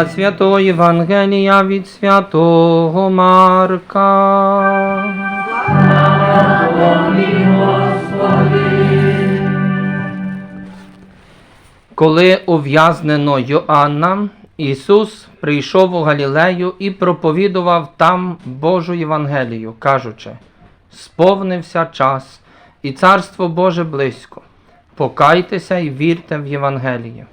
Слова Святого Євангелія від Святого Марка. Коли ув'язнено Йоанна, Ісус прийшов у Галілею і проповідував там Божу Євангелію, кажучи: сповнився час, і царство Боже близько. Покайтеся і вірте в Євангеліє.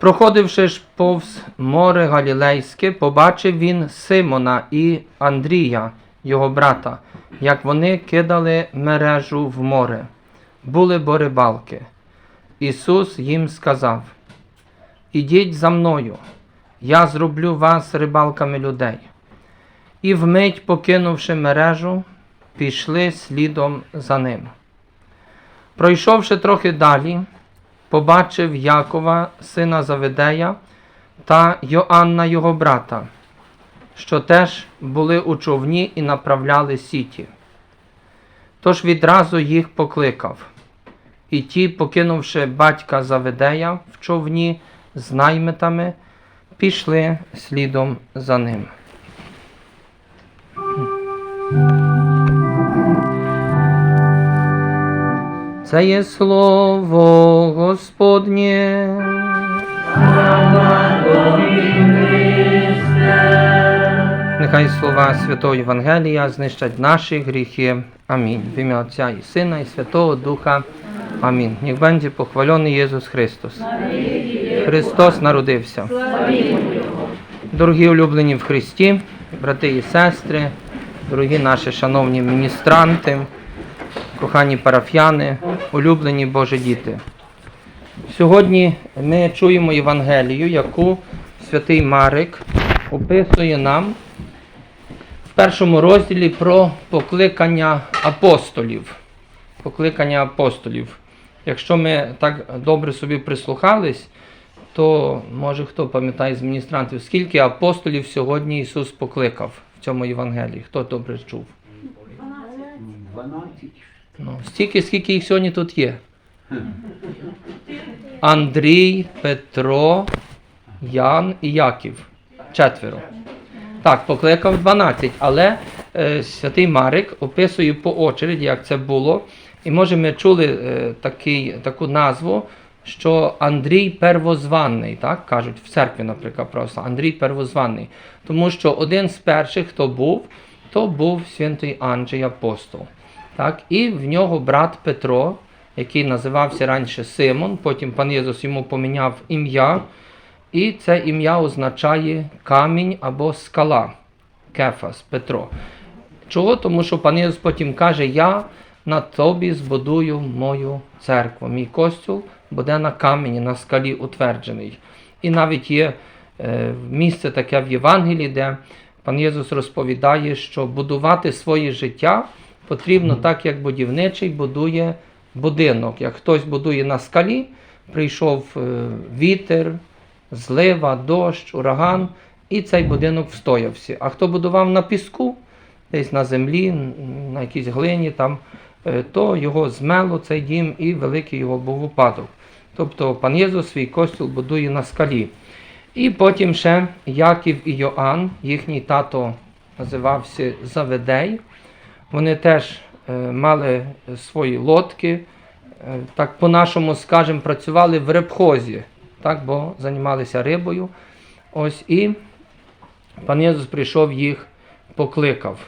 Проходивши ж повз море Галілейське, побачив він Симона і Андрія, його брата, як вони кидали мережу в море. Були бо рибалки. Ісус їм сказав: Ідіть за мною, я зроблю вас рибалками людей. І вмить, покинувши мережу, пішли слідом за ним. Пройшовши трохи далі, побачив Якова, сина Заведея, та Йоанна його брата, що теж були у човні і направляли сіті. Тож відразу їх покликав. І ті, покинувши батька Заведея в човні з наймитами, пішли слідом за ним. Це є слово Господнє. Нехай слова Святого Євангелія знищать наші гріхи. Амінь. В ім'я Отця і Сина, і Святого Духа. Амінь. Ніх буде похвалений Єсус Христос. Христос народився. Дорогі улюблені в Христі, брати і сестри, дорогі наші шановні міністранти, кохані парафіяни, улюблені Божі діти. Сьогодні ми чуємо Євангелію, яку святий Марик описує нам в першому розділі про покликання апостолів. Покликання апостолів. Якщо ми так добре собі прислухались, то може хто пам'ятає з міністрантів, скільки апостолів сьогодні Ісус покликав в цьому Євангелії? Хто добре чув? 12. Ну, стільки, скільки їх сьогодні тут є. Андрій, Петро, Ян і Яків. Четверо. Так, покликав 12, але е, святий Марик описує по очереді, як це було. І може ми чули е, такий, таку назву, що Андрій Первозванний, так кажуть в церкві, наприклад, просто Андрій Первозванний. Тому що один з перших, хто був, то був святий Анджей Апостол. Так, і в нього брат Петро, який називався раніше Симон, потім пан Єсус йому поміняв ім'я, і це ім'я означає камінь або скала. Кефас, Петро. Чого? Тому що пан Єсус потім каже: Я на тобі збудую мою церкву. Мій костюл буде на камені, на скалі утверджений. І навіть є е, місце таке в Євангелії, де пан Єсус розповідає, що будувати своє життя потрібно так, як будівничий будує будинок. Як хтось будує на скалі, прийшов е, вітер, злива, дощ, ураган, і цей будинок встоявся. А хто будував на піску, десь на землі, на якійсь глині, там, е, то його змело цей дім і великий його був упадок. Тобто пан Єсус свій костюл будує на скалі. І потім ще Яків і Йоанн, їхній тато називався Заведей. Вони теж е, мали свої лодки, е, так по-нашому скажемо, працювали в рибхозі, так, бо займалися рибою. Ось і пан Єсус прийшов їх, покликав.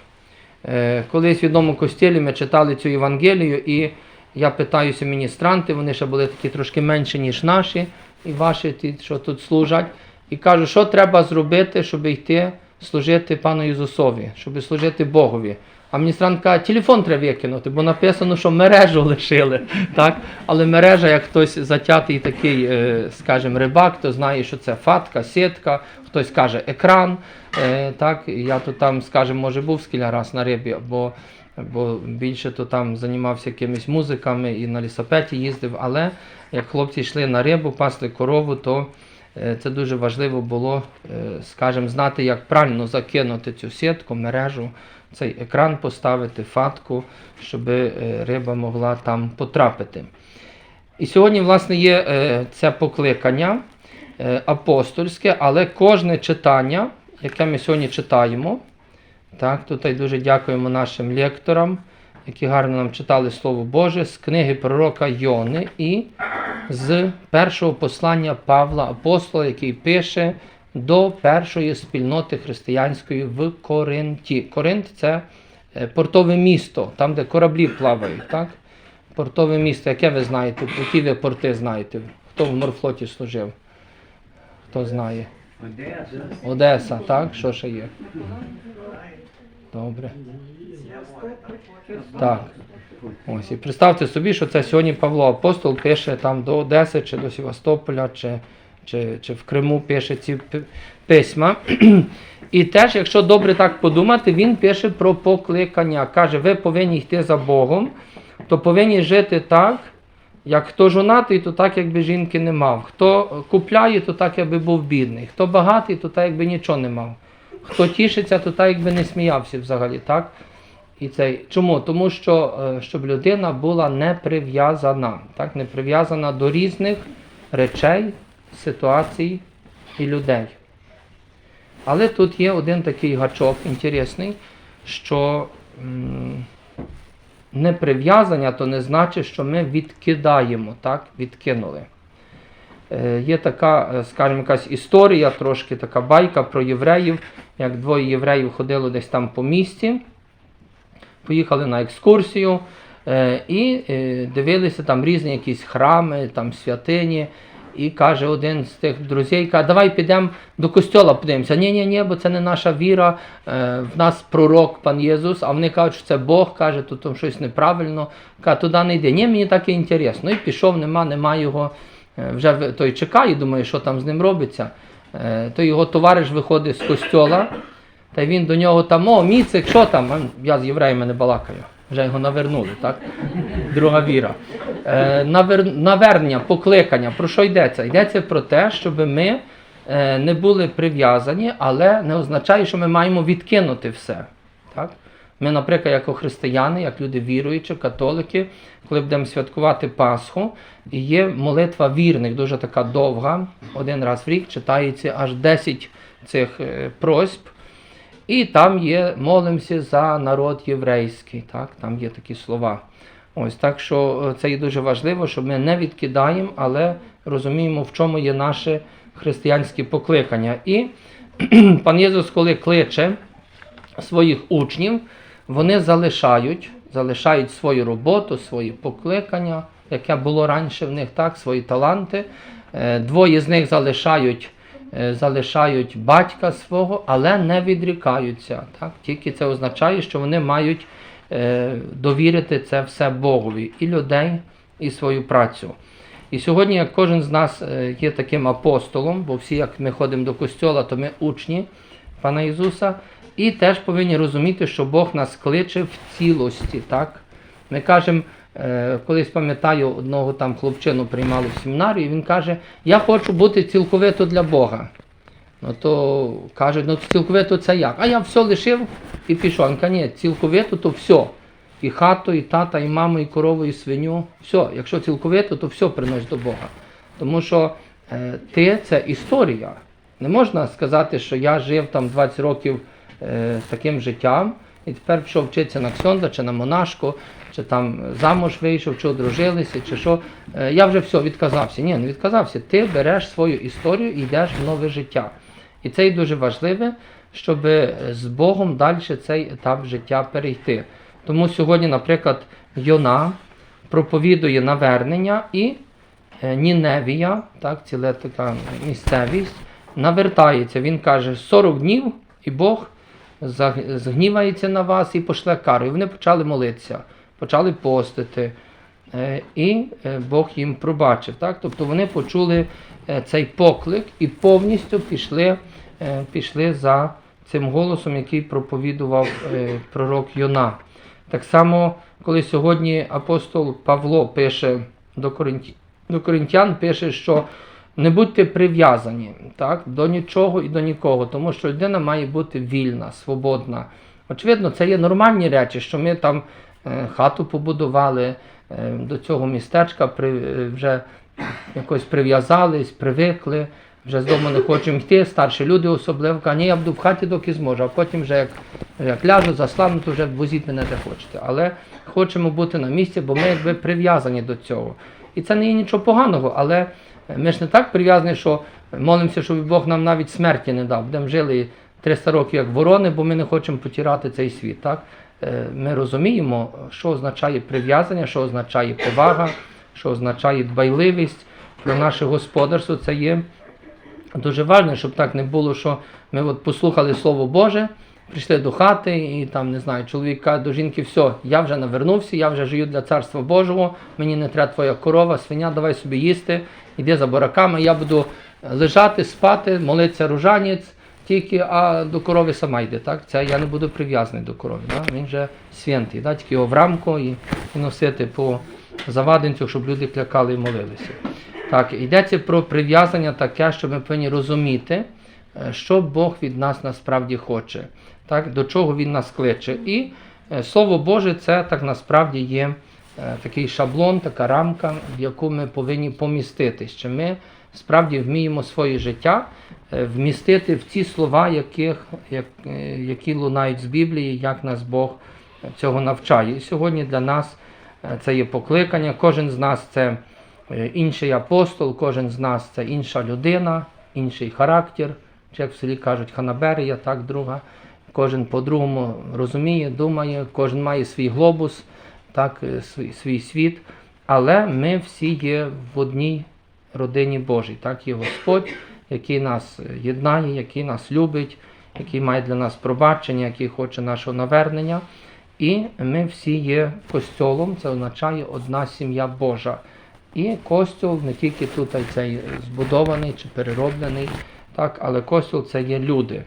Е, Колись в одному костілі ми читали цю Євангелію, і я питаюся міністранти, вони ще були такі трошки менші, ніж наші, і ваші, ті, що тут служать, і кажу, що треба зробити, щоб йти служити пану Ісусові, щоб служити Богові. А міністрант каже, телефон треба викинути, бо написано, що мережу лишили. Так? Але мережа, як хтось затятий такий, е, скажімо, рибак, то знає, що це фатка, сітка, хтось каже екран. Е, так? Я то там, скажімо, може був скільки раз на рибі, бо, бо більше то там займався якимись музиками і на лісопеті їздив. Але як хлопці йшли на рибу, пасли корову, то це дуже важливо було, е, скажімо, знати, як правильно закинути цю сітку, мережу, цей екран поставити, фатку, щоб е, риба могла там потрапити. І сьогодні, власне, є е, це покликання е, апостольське, але кожне читання, яке ми сьогодні читаємо, так, тут дуже дякуємо нашим лекторам, які гарно нам читали Слово Боже з книги пророка Йони і з першого послання Павла Апостола, який пише до першої спільноти християнської в Коринті. Коринт це е, портове місто, там, де кораблі плавають. Так? Портове місто, яке ви знаєте, які ви порти знаєте? Хто в морфлоті служив? Хто знає? Одеса. Одеса, так? Що ще є? Добре. Так. Ось. І представте собі, що це сьогодні Павло Апостол пише там до Одеси чи до Севастополя, чи, чи, чи в Криму пише ці письма. І теж, якщо добре так подумати, він пише про покликання. Каже, ви повинні йти за Богом, то повинні жити так, як хто жонатий, то так, якби жінки не мав. Хто купляє, то так, якби був бідний. Хто багатий, то так, якби нічого не мав. Хто тішиться, то так, якби не сміявся взагалі. так? І цей, чому? Тому що е, щоб людина була не прив'язана, так? не прив'язана до різних речей, ситуацій і людей. Але тут є один такий гачок інтересний, що м, неприв'язання то не значить, що ми відкидаємо, так? відкинули. Е, Є така, е, скажімо, якась історія, трошки така байка про євреїв, як двоє євреїв ходило десь там по місті, поїхали на екскурсію е, і е, дивилися там різні якісь храми, там святині. І каже один з тих друзей, каже, давай підемо до костьола подивимося. Ні, ні, ні, бо це не наша віра. Е, в нас пророк пан Єсус, а вони кажуть, що це Бог, каже, тут там щось неправильно. Каже, туди не йди. Ні, мені так і інтересно. І пішов, нема, нема його. Е, Вже той чекає, думає, що там з ним робиться. Е, То його товариш виходить з костьола, та він до нього там, о, міцик, що там? Я з євреями не балакаю. Вже його навернули, так? Друга віра. Е, навер... Навернення, покликання. Про що йдеться? Йдеться про те, щоб ми е, не були прив'язані, але не означає, що ми маємо відкинути все. Так? Ми, наприклад, як християни, як люди віруючі, католики, коли будемо святкувати Пасху, є молитва вірних, дуже така довга, один раз в рік читається аж 10 цих е, просьб. І там є молимося за народ єврейський. Так? Там є такі слова. Ось так що е, це є дуже важливо, щоб ми не відкидаємо, але розуміємо, в чому є наше християнське покликання. І пан Єсус, коли кличе своїх учнів, вони залишають, залишають свою роботу, свої покликання, яке було раніше в них, так, свої таланти. Е, Двоє з них залишають, залишають батька свого, але не відрікаються. Так? Тільки це означає, що вони мають е, довірити це все Богові і людей, і свою працю. І сьогодні, як кожен з нас е, є таким апостолом, бо всі, як ми ходимо до костьола, то ми учні Пана Ісуса, і теж повинні розуміти, що Бог нас кличе в цілості. Так? Ми кажемо, е, колись пам'ятаю, одного там хлопчину приймали в семінарію, і він каже, я хочу бути цілковито для Бога. Ну то кажуть, ну цілковито це як? А я все лишив і пішов. Він каже, ні, цілковито то все. І хату, і тата, і маму, і корову, і свиню. Все. Якщо цілковито, то все принось до Бога. Тому що е, ти це історія. Не можна сказати, що я жив там 20 років е, таким життям, і тепер пішов вчитися на ксьонда чи на монашку, чи там замуж вийшов, чи одружилися, чи що. Е, я вже все відказався. Ні, не відказався. Ти береш свою історію і йдеш в нове життя. І це і дуже важливе, щоб з Богом далі цей етап життя перейти. Тому сьогодні, наприклад, Йона проповідує навернення і е, Ніневія, так, ціла така місцевість, навертається. Він каже 40 днів, і Бог згнівається на вас і пошле кару. І вони почали молитися, почали постити. Е, І е, Бог їм пробачив. Так? Тобто вони почули е, цей поклик і повністю пішли, пішли за цим голосом, який проповідував пророк Йона. Так само, коли сьогодні апостол Павло пише до Коринтян, пише, що не будьте прив'язані так, до нічого і до нікого, тому що людина має бути вільна, свободна. Очевидно, це є нормальні речі, що ми там е, хату побудували, е, до цього містечка при, е, вже якось прив'язались, привикли, вже з дому не хочемо йти, старші люди особливо ні, я буду в хаті, доки зможу, а потім вже як, як ляжу, заслабну, то вже возіть мене де хочете. Але хочемо бути на місці, бо ми якби прив'язані до цього. І це не є нічого поганого, але ми ж не так прив'язані, що молимося, щоб Бог нам навіть смерті не дав. Будемо жили 300 років як ворони, бо ми не хочемо потирати цей світ. Так? Е, Ми розуміємо, що означає прив'язання, що означає повага, що означає дбайливість про наше господарство. Це є дуже важливо, щоб так не було, що ми от послухали Слово Боже, прийшли до хати, і там не знаю, чоловік каже до жінки, все, я вже навернувся, я вже живу для царства Божого, мені не треба твоя корова, свиня, давай собі їсти, іди за бараками, я буду лежати, спати, молитися ружанець. Тільки а до корови сама йде, так? Це я не буду прив'язаний до корови. Да? Він же святий, да? тільки його в рамку і, і носити по завадинцю, щоб люди клякали і молилися. Так, йдеться про прив'язання таке, що ми повинні розуміти, е, що Бог від нас насправді хоче, так, до чого Він нас кличе. І е, Слово Боже це так насправді є е, такий шаблон, така рамка, в яку ми повинні поміститись. Чи ми справді вміємо своє життя е, вмістити в ті слова, яких, як, які лунають з Біблії, як нас Бог цього навчає. І сьогодні для нас це є покликання. Кожен з нас це інший апостол, кожен з нас це інша людина, інший характер, чи як в селі кажуть, ханаберія, так, друга. Кожен по-другому розуміє, думає, кожен має свій глобус, так, е, свій, свій світ. Але ми всі є в одній родині Божій. Так, є Господь, який нас е, єднає, який нас любить, який має для нас пробачення, який хоче нашого навернення. І ми всі є костьолом, це означає одна сім'я Божа. І костюл не тільки тут цей збудований чи перероблений, так, але костюл це є люди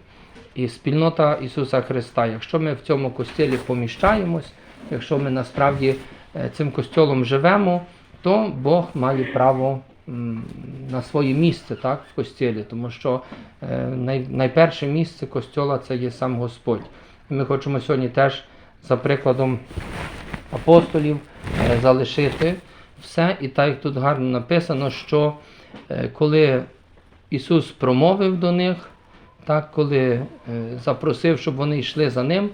і спільнота Ісуса Христа. Якщо ми в цьому костілі поміщаємось, якщо ми насправді е, цим костьолом живемо, то Бог має право на своє місце так, в костілі, тому що е, найперше місце костьола це є сам Господь. І ми хочемо сьогодні теж за прикладом апостолів е, залишити все. І так як тут гарно написано, що коли Ісус промовив до них, так, коли е, запросив, щоб вони йшли за ним,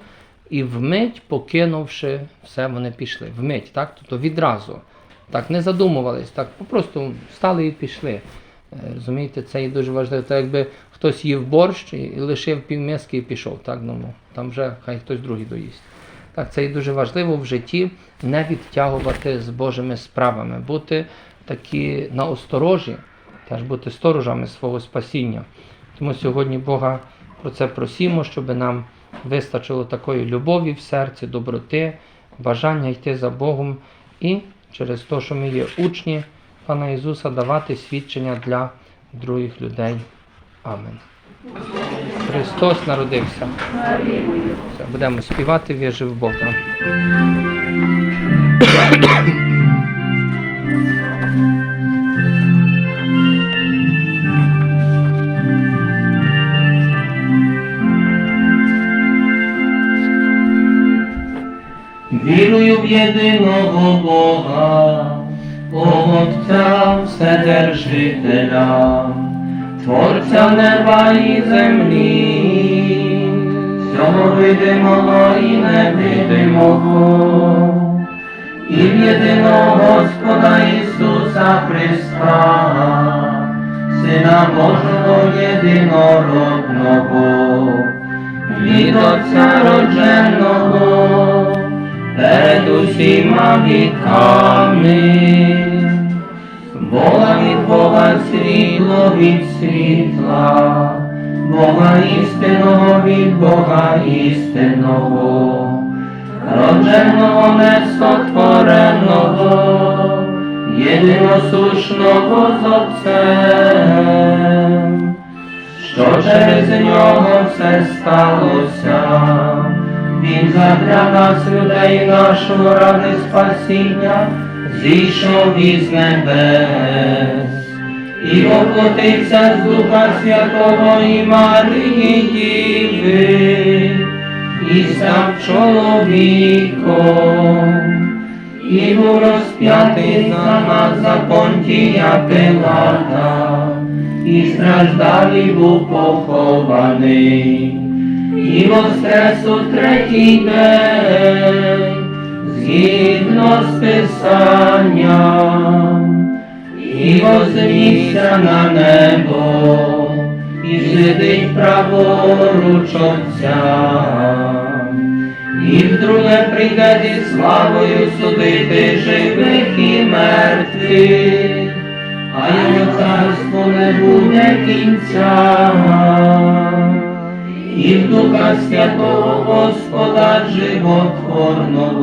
і вмить, покинувши все, вони пішли. Вмить, так? Тобто відразу. Так, не задумувались, так, просто встали і пішли. Е, Розумієте, це є дуже важливо. Так якби хтось їв борщ і і лишив півмиски і пішов, так, ну, там вже хай хтось другий доїсть. Так, це є дуже важливо в житті не відтягувати з Божими справами, бути такі на осторожі, теж бути сторожами свого спасіння. Тому сьогодні Бога про це просімо, щоб нам вистачило такої любові в серці, доброти, бажання йти за Богом і через те, що ми є учні Пана Ісуса, давати свідчення для других людей. Амен. Христос народився. Все, будемо співати, віжив Бога. Вірую в єдиного Бога, Отця Вседержителя, Творця неба і землі, всього видимого і невидимого, і в єдиного Господа Ісуса Христа, Сина Божого єдинородного, від Отця родженого, перед усіма віками, Бога від Бога світло від світла, Бога істинного від Бога істинного, родженого несотвореного, єдиносушного з Отцем, що через нього все сталося. Він задля нас, людей нашого ради спасіння, зійшов із небес. І воплотився з Духа Святого і Марії Діви, і став чоловіком, і був розп'ятий за нас за Понтія Пилата, і страждав був похований, і воскрес у третій день, згідно з Писанням, і вознісся на небо, і сидить праворуч Отця. І вдруге прийде зі славою судити живих і мертвих, а його царство не буде кінця. І в Духа Святого Господа животворного,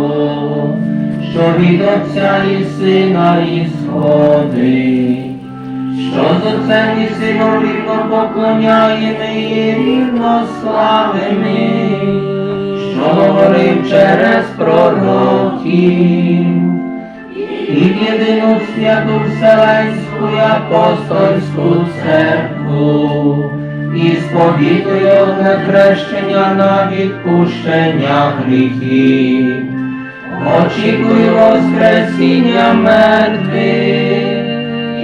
що від Отця і Сина ісходить, що з Отцем і Сином рівно поклоняємо і рівно славимо що говорив через пророків, і єдину святу Вселенську і апостольську церкву, і сповідує одне хрещення на відпущення гріхів. очікуй воскресіння мертвих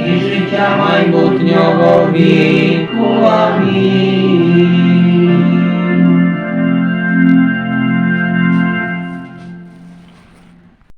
і життя майбутнього віку. Амінь.